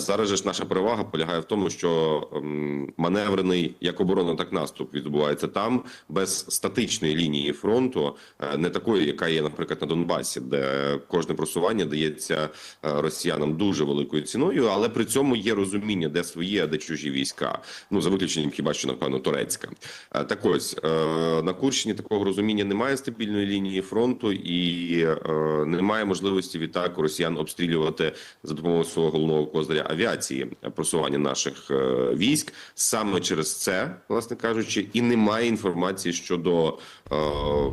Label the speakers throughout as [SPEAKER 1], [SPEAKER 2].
[SPEAKER 1] Зараз же ж наша перевага полягає в тому, що ем, маневрений як оборона, так наступ відбувається там без статичної лінії фронту, е, не такої, яка є, наприклад, на Донбасі, де кожне просування дається е, росіянам дуже великою ціною, але при цьому є розуміння, де свої, а де чужі війська. Ну за виключенням хіба що напевно турецька. Е, Так ось на Курщині такого розуміння немає стабільної лінії фронту і немає можливості відтак росіян обстрілювати за допомогою свого головного козиря авіації просування наших е, військ. Саме через це, власне кажучи, і немає інформації щодо е,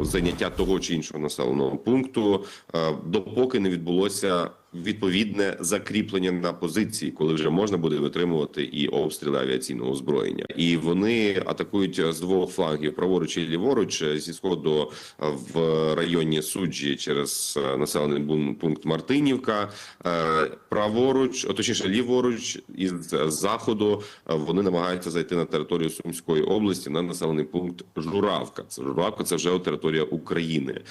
[SPEAKER 1] заняття того чи іншого населеного пункту, е, допоки не відбулося відповідне закріплення на позиції, коли вже можна буде витримувати і обстріли авіаційного озброєння, і вони атакують з двох флангів праворуч і ліворуч зі сходу е, в районі суджі через е, населений пункт Мартинівка, е, праворуч, точніше ліворуч із заходу е, вони намагаються зайти на територію Сумської області на населений пункт Журавка. Це Журавка, це вже територія України.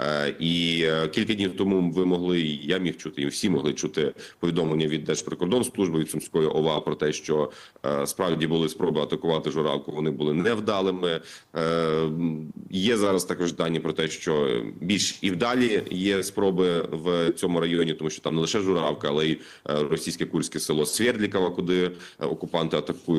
[SPEAKER 1] Е, І е, кілька днів тому ви могли, я міг чути, і всі могли чути повідомлення від Держприкордонслужби від Сумської ОВА про те, що е, справді були спроби атакувати Журавку. Вони були невдалими. Е, Є зараз також дані про те, що більш і вдалі є спроби в цьому районі, тому що там не лише Журавка, але й е, російське курське село Свердлікова, куди окупанти атакують.